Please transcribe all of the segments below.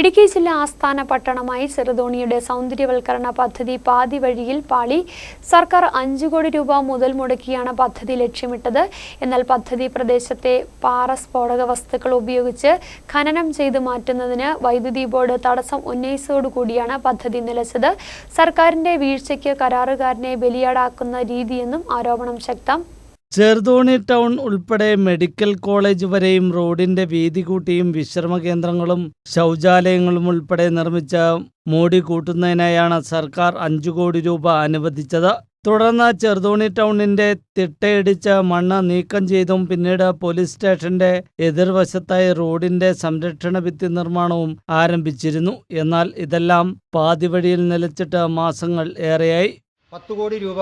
ഇടുക്കി ജില്ലാ ആസ്ഥാന പട്ടണമായി ചെറുതോണിയുടെ സൗന്ദര്യവൽക്കരണ പദ്ധതി പാതി വഴിയിൽ പാളി. സർക്കാർ അഞ്ചു കോടി രൂപ മുതൽ മുടക്കിയാണ് പദ്ധതി ലക്ഷ്യമിട്ടത്. എന്നാൽ പദ്ധതി പ്രദേശത്തെ പാറ സ്ഫോടക വസ്തുക്കൾ ഉപയോഗിച്ച് ഖനനം ചെയ്തു മാറ്റുന്നതിന് വൈദ്യുതി ബോർഡ് തടസ്സം ഉന്നയിച്ചതോടുകൂടിയാണ് പദ്ധതി നിലച്ചത്. സർക്കാരിന്റെ വീഴ്ചയ്ക്ക് കരാറുകാരനെ ബലിയാടാക്കുന്ന രീതിയെന്നും ആരോപണം ശക്തം. ചെറുതോണി ടൗൺ ഉൾപ്പെടെ മെഡിക്കൽ കോളേജ് വരെയും റോഡിന്റെ വീതി കൂട്ടിയും വിശ്രമ കേന്ദ്രങ്ങളും ശൗചാലയങ്ങളും ഉൾപ്പെടെ നിർമ്മിച്ച മോടി കൂട്ടുന്നതിനായാണ് സർക്കാർ അഞ്ചു കോടി രൂപ അനുവദിച്ചത്. തുടർന്ന് ചെറുതോണി ടൗണിന്റെ തിട്ടയിടിച്ച മണ്ണ് നീക്കം ചെയ്തും പിന്നീട് പോലീസ് സ്റ്റേഷന്റെ എതിർവശത്തായി റോഡിന്റെ സംരക്ഷണ ഭിത്തി നിർമ്മാണവും ആരംഭിച്ചിരുന്നു. എന്നാൽ ഇതെല്ലാം പാതിവഴിയിൽ നിലച്ചിട്ട് മാസങ്ങൾ ഏറെയായി. പത്ത് കോടി രൂപ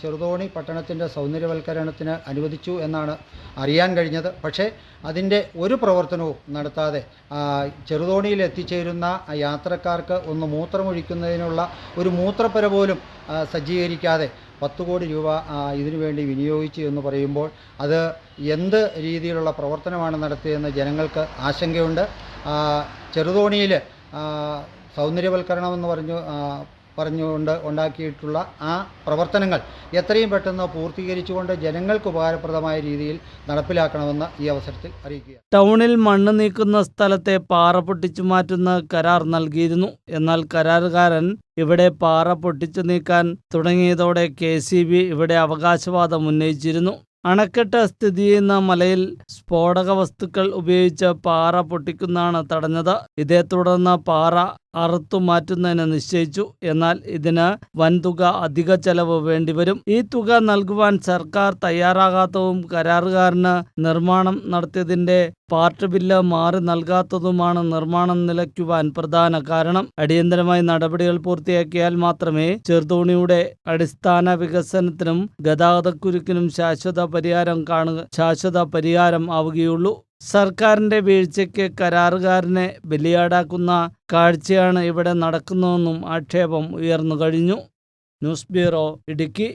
ചെറുതോണി പട്ടണത്തിന്റെ സൗന്ദര്യവൽക്കരണത്തിന് അനുവദിച്ചു എന്നാണ് അറിയാൻ കഴിഞ്ഞത്. പക്ഷേ അതിന്റെ ഒരു പ്രവർത്തനവും നടത്താതെ ചെറുതോണിയിൽ എത്തിച്ചേരുന്ന യാത്രക്കാർക്ക് ഒന്ന് മൂത്രമൊഴിക്കുന്നതിനുള്ള ഒരു മൂത്രപ്പര പോലും സജ്ജീകരിക്കാതെ പത്ത് കോടി രൂപ ഇതിനുവേണ്ടി ഇതിനു വേണ്ടി വിനിയോഗിച്ചു എന്ന് പറയുമ്പോൾ അത് എന്ത് രീതിയിലുള്ള പ്രവർത്തനമാണ് നടത്തിയതെന്ന് ജനങ്ങൾക്ക് ആശങ്കയുണ്ട്. ചെറുതോണിയിൽ സൗന്ദര്യവൽക്കരണം എന്ന് പറഞ്ഞു പറഞ്ഞുകൊണ്ട് ഉണ്ടാക്കിയിട്ടുള്ള ആ പ്രവർത്തനങ്ങൾ എത്രയും പെട്ടെന്ന് പൂർത്തീകരിച്ചുകൊണ്ട് ജനങ്ങൾക്ക് ഉപകാരപ്രദമായ രീതിയിൽ നടപ്പിലാക്കണമെന്ന് ഈ അവസരത്തിൽ അറിയിക്കുക ടൗണിൽ മണ്ണ് നീക്കുന്ന സ്ഥലത്തെ പാറ പൊട്ടിച്ചു മാറ്റുന്ന കരാർ നൽകിയിരുന്നു. എന്നാൽ കരാറുകാരൻ ഇവിടെ പാറ പൊട്ടിച്ചു നീക്കാൻ തുടങ്ങിയതോടെ കെ ഇവിടെ അവകാശവാദം ഉന്നയിച്ചിരുന്നു. അണക്കെട്ട് സ്ഥിതി ചെയ്യുന്ന മലയിൽ സ്ഫോടക വസ്തുക്കൾ ഉപയോഗിച്ച് പാറ പൊട്ടിക്കുന്നതാണ് തടഞ്ഞത്. ഇതേ തുടർന്ന് പാറ അറുത്തു മാറ്റുന്നതിന് നിശ്ചയിച്ചു. എന്നാൽ ഇതിന് വൻതുക അധിക ചെലവ് വേണ്ടിവരും. ഈ തുക നൽകുവാൻ സർക്കാർ തയ്യാറാകാത്തതും കരാറുകാരന് നിർമ്മാണം നടത്തിയതിന്റെ പാർട്ട് ബില്ല് മാറി നൽകാത്തതുമാണ് നിർമ്മാണം നിലയ്ക്കുവാൻ പ്രധാന കാരണം. അടിയന്തരമായി നടപടികൾ പൂർത്തിയാക്കിയാൽ മാത്രമേ ചെറുതോണിയുടെ അടിസ്ഥാന വികസനത്തിനും ഗതാഗതക്കുരുക്കിനും ശാശ്വത പരിഹാരം കാണുക ശാശ്വത പരിഹാരം ആവുകയുള്ളൂ. സർക്കാരിന്റെ വീഴ്ചയ്ക്ക് കരാറുകാരനെ ബലിയാടാക്കുന്ന കാഴ്ചയാണ് ഇവിടെ നടക്കുന്നതെന്നും ആക്ഷേപം ഉയർന്നു കഴിഞ്ഞു. News bureau Idukki.